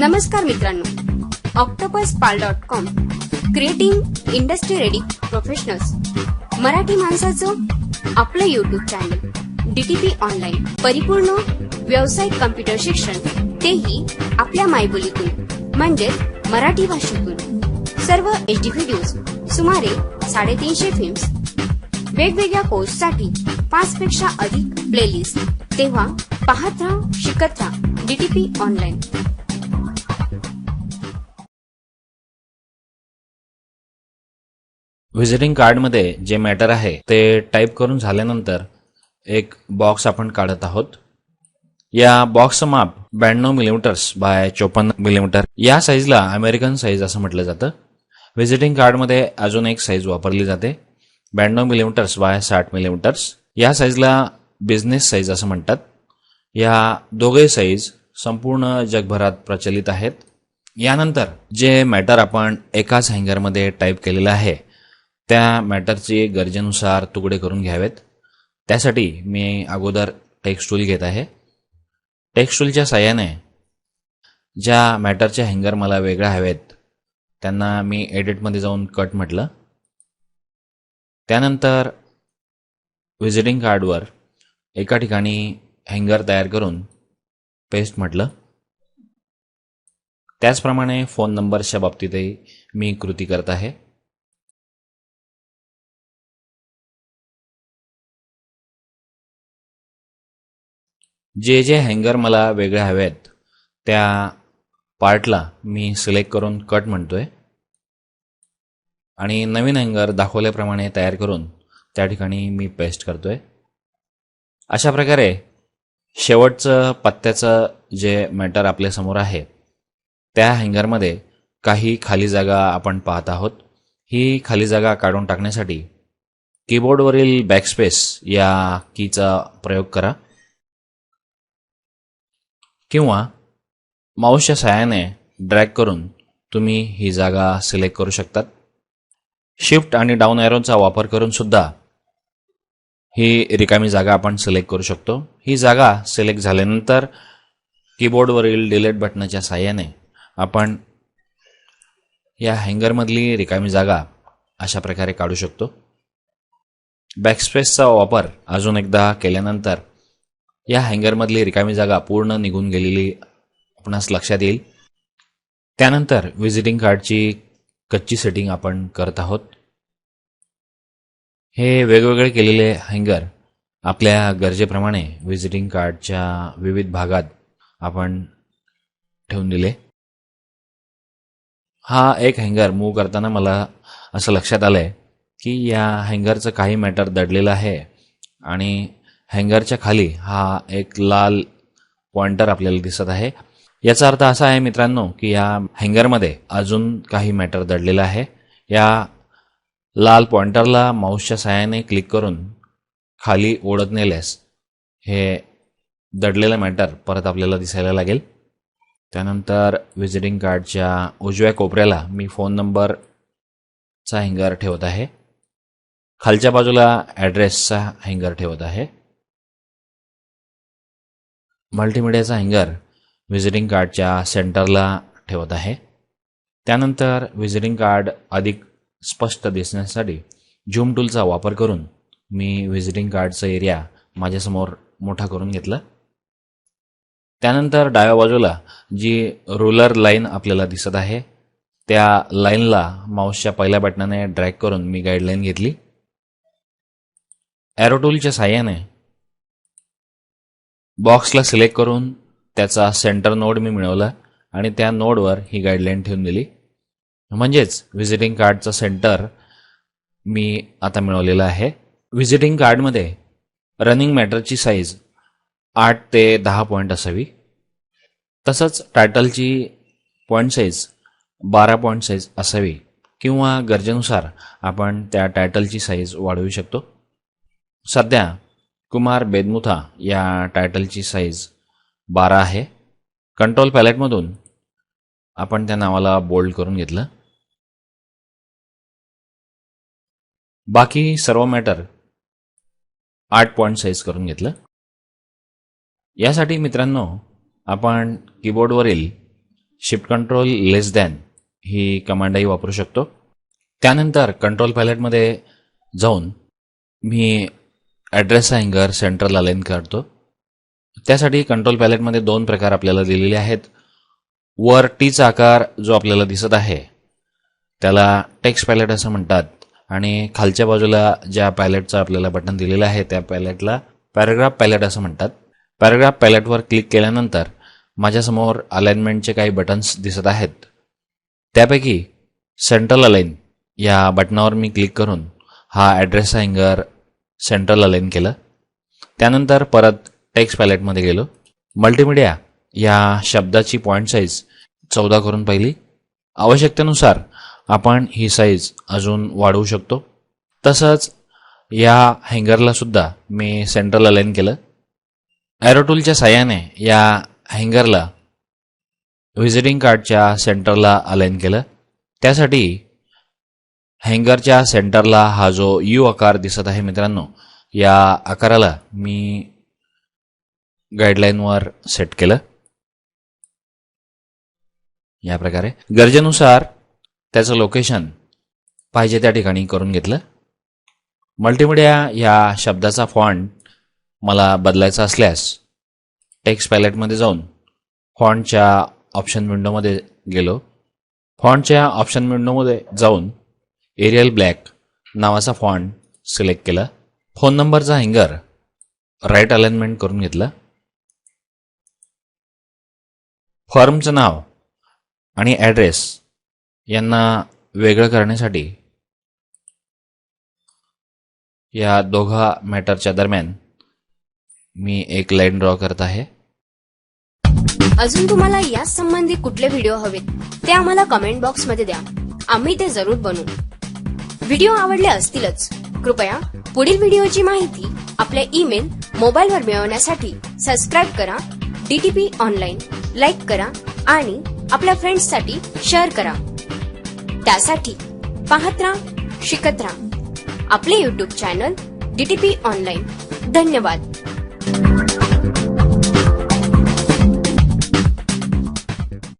नमस्कार मित्रांनो. Octopus pal dot com creating industry ready professionals Marathi माणसाचं आपलं युट्यूब चॅनल डीटीपी ऑनलाईन परिपूर्ण व्यावसायिक कम्प्युटर शिक्षण तेही आपल्या मायबोलीतून म्हणजे मराठी भाषेतून. सर्व एचडी व्हिडिओज सुमारे साडेतीनशे फिल्म्स वेगवेगळ्या कोर्ससाठी पाच पेक्षा अधिक प्लेलिस्ट तेव्हा पाहत राहा शिकत राहा डीटीपी ऑनलाईन व्हिजिटिंग कार्डमध्ये जे मॅटर आहे ते टाईप करून झाल्यानंतर एक बॉक्स आपण काढत आहोत. या बॉक्सचं माप ब्याण्णव मिलीमीटर्स बाय चोपन्न मिलीमीटर या साईजला अमेरिकन साईज असं म्हटलं जातं. व्हिजिटिंग कार्डमध्ये अजून एक साईज वापरली जाते. ब्याण्णव मिलीमीटर्स बाय साठ मिलीमीटर्स या साईजला बिझनेस साईज असं म्हणतात. या दोघे साईज संपूर्ण जगभरात प्रचलित आहेत. यानंतर जे मॅटर आपण एकाच हँगरमध्ये टाईप केलेलं आहे त्या मॅटरचे गरजेनुसार तुकडे करून घ्यावेत. त्यासाठी मी अगोदर टेक्स्टूल घेत आहे. टेक्स्टूलच्या साह्याने ज्या मॅटरचे हँगर मला वेगळ्या हवेत त्यांना मी एडिटमध्ये जाऊन कट म्हटलं. त्यानंतर व्हिजिटिंग कार्डवर एका ठिकाणी हँगर तयार करून पेस्ट म्हटलं. त्याचप्रमाणे फोन नंबर्सच्या बाबतीतही मी कृती करत आहे. जे जे हँगर मला वेगळे हवेत त्या पार्टला मी सिलेक्ट करून कट म्हणतोय. आणि नवीन हँगर दाखवल्याप्रमाणे तयार करून त्या ठिकाणी मी पेस्ट करतोय. अशा प्रकारे शेवटचं पत्त्याचं जे मॅटर आपल्यासमोर आहे त्या हँगरमध्ये काही खाली जागा आपण पाहत आहोत. ही खाली जागा काढून टाकण्यासाठी कीबोर्डवरील बॅकस्पेस या कीचा प्रयोग करा. किंवा माऊसच्या सहाय्याने ड्रॅग करून तुम्ही ही जागा सिलेक्ट करू शकतात. शिफ्ट आणि डाऊन ॲरोचा वापर करून सुद्धा ही रिकामी जागा आपण सिलेक्ट करू शकतो. ही जागा सिलेक्ट झाल्यानंतर कीबोर्डवरील डिलेट बटनाच्या साह्याने आपण या हँगरमधली रिकामी जागा अशा प्रकारे काढू शकतो. बॅकस्पेसचा वापर अजून एकदा केल्यानंतर या हँगरमधली रिकामी जागा पूर्ण निघून गेलेली आपणास लक्षात येईल. त्यानंतर व्हिजिटिंग कार्डची कच्ची सेटिंग आपण करत आहोत. हे वेगवेगळे केलेले हँगर आपल्या गरजेप्रमाणे व्हिजिटिंग कार्डच्या विविध भागात आपण ठेवून दिले. हा एक हँगर मूव्ह करताना मला असं लक्षात आलं आहे की या हँगरचं काही मॅटर दडलेलं आहे आणि हँगरच्या खाली हा एक लाल पॉइंटर आपल्याला दिसत आहे. याचा अर्थ असा आहे मित्रांनो की या हँगरमध्ये अजून काही मॅटर दडलेलं आहे. या लाल पॉइंटरला माऊसच्या सहाय्याने क्लिक करून खाली ओढत नेल्यास हे दडलेलं मॅटर परत आपल्याला दिसायला लागेल. त्यानंतर व्हिजिटिंग कार्डच्या उजव्या कोपऱ्याला मी फोन नंबरचा हँगर ठेवत आहे. खालच्या बाजूला ॲड्रेसचा हँगर ठेवत आहे. मल्टीमीडियाचा हँगर व्हिजिटिंग कार्डच्या सेंटरला ठेवत आहे. त्यानंतर विजिटिंग कार्ड अधिक स्पष्ट दिसण्यासाठी झूम टूलचा वापर करून मी व्हिजिटिंग कार्डचा एरिया माझ्यासमोर मोठा करून घेतला. त्यानंतर डाव्या बाजूला जी रुलर लाईन आपल्याला दिसत आहे त्या लाईनला माऊसच्या पहिल्या बटनाने ड्रॅग करून मी गाईडलाईन घेतली. टूलच्या साह्याने बॉक्सला सिलेक्ट करून त्याचा सेंटर नोड मी मिळवला आणि त्या नोडवर ही गाईडलाईन ठेवून दिली. म्हणजेच व्हिजिटिंग कार्डचं सेंटर मी आता मिळवलेलं आहे. व्हिजिटिंग कार्डमध्ये रनिंग मॅटरची साईज आठ ते दहा पॉईंट असावी. तसंच टायटलची पॉईंट साईज बारा पॉईंट साईज असावी किंवा गरजेनुसार आपण त्या टायटलची साईज वाढवू शकतो. सध्या कुमार बेदमुथा या टायटलची साईज बारा आहे. कंट्रोल पॅलेटमधून आपण त्या नावाला बोल्ड करून घेतलं. बाकी सर्व मॅटर आठ पॉईंट साईज करून घेतलं. यासाठी मित्रांनो आपण कीबोर्डवरील शिफ्ट कंट्रोल लेस दॅन ही कमांडही वापरू शकतो. त्यानंतर कंट्रोल पॅलेटमध्ये जाऊन मी ॲड्रेस हँगर सेंट्रल अलाइन करतो. त्यासाठी कंट्रोल पॅलेटमध्ये दोन प्रकार आपल्याला दिलेले आहेत. वर टीचा आकार जो आपल्याला दिसत आहे त्याला टेक्स्ट पॅलेट असं म्हणतात. आणि खालच्या बाजूला ज्या पॅलेटचं आपल्याला बटन दिलेलं आहे त्या पॅलेटला पॅराग्राफ पॅलेट असं म्हणतात. पॅराग्राफ पॅलेटवर क्लिक केल्यानंतर माझ्यासमोर अलाइनमेंटचे काही बटन्स दिसत आहेत. त्यापैकी सेंट्रल अलाइन या बटनावर मी क्लिक करून हा ॲड्रेस हँगर सेंट्रल अलाइन केलं. त्यानंतर परत टेक्स्ट पॅलेटमध्ये गेलो. मल्टीमीडिया या शब्दाची पॉईंट साईज चौदा करून पाहिली. आवश्यकतेनुसार आपण ही साईज अजून वाढवू शकतो. तसंच या हँगरला सुद्धा मी सेंट्रल अलाइन केलं. ॲरोटूलच्या साह्याने या हँगरला व्हिजिटिंग कार्डच्या सेंटरला अलाइन केलं. त्यासाठी हँगरच्या सेंटरला हा जो यू आकार दिसत आहे मित्रांनो या आकाराला मी गाईडलाईनवर सेट केलं. या प्रकारे. गरजेनुसार त्याचं लोकेशन पाहिजे त्या ठिकाणी करून घेतलं. मल्टीमीडिया या शब्दाचा फॉन्ट मला बदलायचा असल्यास टेक्स्ट पॅलेटमध्ये जाऊन फॉन्टच्या ऑप्शन विंडोमध्ये गेलो. फॉन्टच्या ऑप्शन विंडोमध्ये जाऊन एरियल ब्लॅक नावाचा फॉन्ट सिलेक्ट केला. फोन नंबरचा हँगर राईट अलाइनमेंट करून घेतला. फॉर्मचं नाव आणि ॲड्रेस यांना वेगळं करण्यासाठी या दोघा मॅटरच्या दरम्यान मी एक लाईन ड्रॉ करत आहे. अजून तुम्हाला या संबंधी कुठले व्हिडिओ हवेत ते आम्हाला कमेंट बॉक्समध्ये द्या. आम्ही ते जरूर बनवू. व्हिडिओ आवडले असतीलच. कृपया पुढील व्हिडिओची माहिती आपल्या ईमेल मोबाईलवर मिळवण्यासाठी सबस्क्राईब करा डीटीपी ऑनलाईन लाईक करा आणि आपल्या फ्रेंड्ससाठी शेअर करा. त्यासाठी पाहत राहा शिकत राहा. आपले युट्यूब चॅनल डीटीपी ऑनलाईन धन्यवाद.